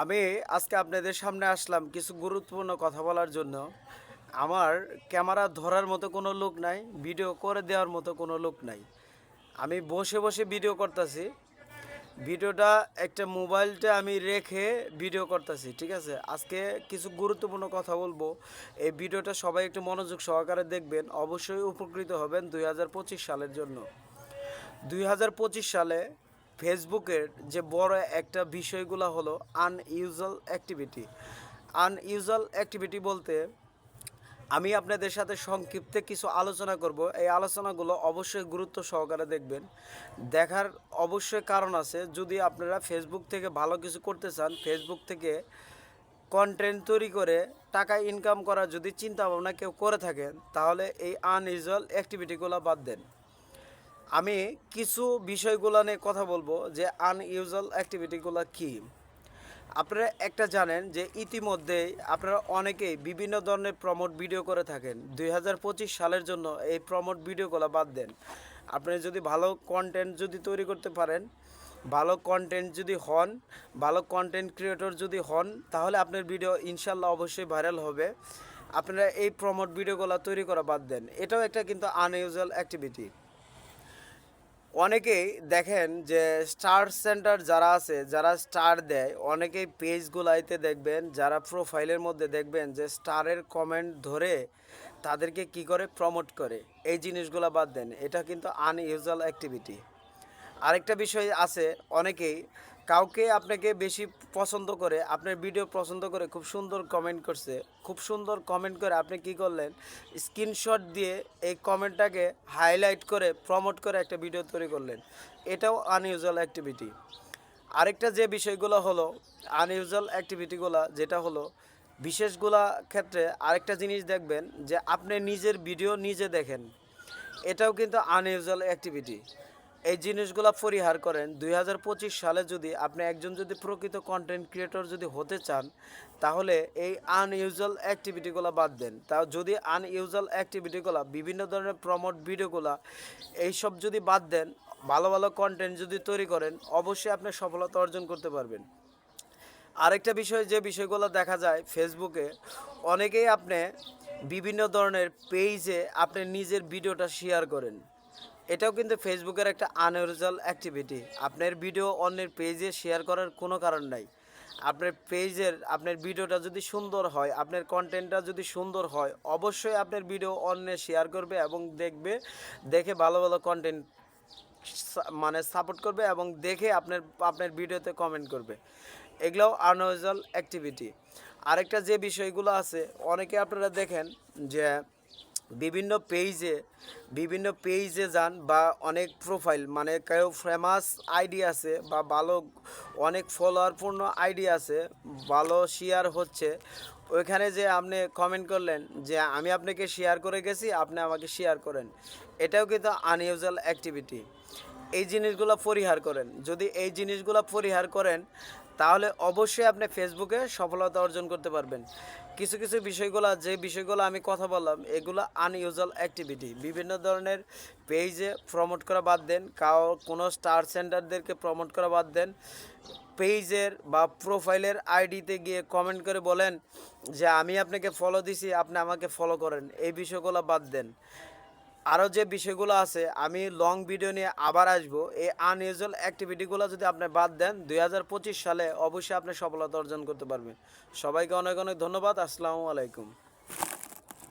আমি আজকে আপনাদের সামনে আসলাম কিছু গুরুত্বপূর্ণ কথা বলার জন্য। আমার ক্যামেরা ধরার মতো কোনো লোক নাই, ভিডিও করে দেওয়ার মতো কোনো লোক নাই। আমি বসে বসে ভিডিও করতেছি। ভিডিওটা একটা মোবাইলটা আমি রেখে ভিডিও করতেছি, ঠিক আছে? আজকে কিছু গুরুত্বপূর্ণ কথা বলব। এই ভিডিওটা সবাই একটু মনোযোগ সহকারে দেখবেন, অবশ্যই উপকৃত হবেন দুই হাজার পঁচিশ সালের জন্য। দুই হাজার পঁচিশ সালে ফেসবুকের যে বড় একটা বিষয়গুলো হলো আনইউজুয়াল অ্যাক্টিভিটি আনইউজুয়াল অ্যাক্টিভিটি বলতে আমি আপনাদের সাথে সংক্ষিপ্তে কিছু আলোচনা করব। এই আলোচনাগুলো অবশ্যই গুরুত্ব সহকারে দেখবেন। দেখার অবশ্যই কারণ আছে। যদি আপনারা ফেসবুক থেকে ভালো কিছু করতে চান ফেসবুক থেকে কন্টেন্ট তৈরি করে টাকা ইনকাম করার যদি চিন্তা ভাবনা কেউ করে থাকেন, তাহলে এই আনইউজুয়াল অ্যাক্টিভিটিগুলো বাদ দেন। আমি কিছু বিষয়গুলো নিয়ে কথা বলব যে আনইউজুয়াল অ্যাক্টিভিটিগুলো কী। আপনারা একটা জানেন যে ইতিমধ্যেই আপনারা অনেকেই বিভিন্ন ধরনের প্রমোট ভিডিও করে থাকেন। দুই হাজার পঁচিশ সালের জন্য এই প্রমোট ভিডিওগুলো বাদ দেন। আপনি যদি ভালো কন্টেন্ট যদি তৈরি করতে পারেন, ভালো কন্টেন্ট যদি হন, ভালো কন্টেন্ট ক্রিয়েটর যদি হন, তাহলে আপনার ভিডিও ইনশাল্লাহ অবশ্যই ভাইরাল হবে। আপনারা এই প্রমোট ভিডিওগুলো তৈরি করা বাদ দেন। এটাও একটা কিন্তু আনইউজুয়াল অ্যাক্টিভিটি অনেকেই দেখেন যে স্টার সেন্টার যারা আছে, যারা স্টার দেয়, অনেকেই পেজগুলাইতে দেখবেন, যারা প্রোফাইলের মধ্যে দেখবেন যে স্টারের কমেন্ট ধরে তাদেরকে কি করে প্রমোট করে। এই জিনিসগুলো বাদ দেন, এটা কিন্তু আনইউজুয়াল অ্যাক্টিভিটি আরেকটা বিষয় আছে, অনেকেই কাউকে আপনাকে বেশি পছন্দ করে, আপনার ভিডিও পছন্দ করে খুব সুন্দর কমেন্ট করছে, খুব সুন্দর কমেন্ট করে আপনি কি করলেন? স্ক্রিনশট দিয়ে এই কমেন্টটাকে হাইলাইট করে প্রমোট করে একটা ভিডিও তৈরি করলেন। এটাও আনইউজুয়াল অ্যাক্টিভিটি আরেকটা যে বিষয়গুলো হলো আনইউজুয়াল অ্যাক্টিভিটিগুলো যেটা হলো বিশেষগুলা ক্ষেত্রে আরেকটা জিনিস দেখবেন যে আপনি নিজের ভিডিও নিজে দেখেন। এটাও কিন্তু আনইউজুয়াল অ্যাক্টিভিটি এই জিনিসগুলো পরিহার করেন। দুই হাজার পঁচিশ সালে যদি আপনি একজন যদি প্রকৃত কন্টেন্ট ক্রিয়েটর যদি হতে চান, তাহলে এই আনইউজুয়াল অ্যাক্টিভিটিগুলো বাদ দেন। তা যদি আনইউজুয়াল অ্যাক্টিভিটিগুলো বিভিন্ন ধরনের প্রমোট ভিডিওগুলো এইসব যদি বাদ দেন, ভালো ভালো কন্টেন্ট যদি তৈরি করেন, অবশ্যই আপনি সফলতা অর্জন করতে পারবেন। আরেকটা বিষয়, যে বিষয়গুলো দেখা যায় ফেসবুকে অনেকেই আপনি বিভিন্ন ধরনের পেজে আপনি নিজের ভিডিওটা শেয়ার করেন। এটাও কিন্তু ফেসবুকের একটা আনইউজুয়াল অ্যাক্টিভিটি আপনার ভিডিও অন্যের পেজে শেয়ার করার কোনো কারণ নাই। আপনার পেজের আপনার ভিডিওটা যদি সুন্দর হয়, আপনার কন্টেন্টটা যদি সুন্দর হয়, অবশ্যই আপনার ভিডিও অন্যে শেয়ার করবে এবং দেখবে, দেখে ভালো ভালো কন্টেন্ট মানে সাপোর্ট করবে এবং দেখে আপনার আপনার ভিডিওতে কমেন্ট করবে। এগুলোও আনইউজুয়াল অ্যাক্টিভিটি আরেকটা যে বিষয়গুলো আছে, অনেকে আপনারা দেখেন যে বিভিন্ন পেজে বিভিন্ন পেজে যান বা অনেক প্রোফাইল মানে কেউ ফেমাস আইডি আছে বা ভালো, অনেক ফলোয়ারপূর্ণ আইডি আছে, ভালো শেয়ার হচ্ছে, ওইখানে যে আপনি কমেন্ট করলেন যে আমি আপনাকে শেয়ার করে গেছি, আপনি আমাকে শেয়ার করেন, এটাও কিন্তু আনইউজুয়াল অ্যাক্টিভিটি এই জিনিসগুলো পরিহার করেন। যদি এই জিনিসগুলো পরিহার করেন, তাহলে অবশ্যই আপনি ফেসবুকে সফলতা অর্জন করতে পারবেন। কিছু কিছু বিষয়গুলো, যে বিষয়গুলো আমি কথা বললাম, এগুলো আনইউজুয়াল অ্যাক্টিভিটি বিভিন্ন ধরনের পেজে প্রমোট করা বাদ দেন, কাও, কোনো স্টার সেন্টারদেরকে প্রমোট করা বাদ দেন। পেজের বা প্রোফাইলের আইডিতে গিয়ে কমেন্ট করে বলেন যে, আমি আপনাকে ফলো দিছি, আপনি আমাকে ফলো করেন। এই বিষয়গুলো বাদ দেন। আরও যে বিষয়গুলো আছে, আমি লং ভিডিও নিয়ে আবার আসব। এই আনইউজুয়াল অ্যাক্টিভিটিগুলো যদি আপনি বাদ দেন, দুই হাজার পঁচিশ সালে অবশ্যই আপনি সফলতা অর্জন করতে পারবেন। সবাইকে অনেক অনেক ধন্যবাদ, আসসালামু আলাইকুম।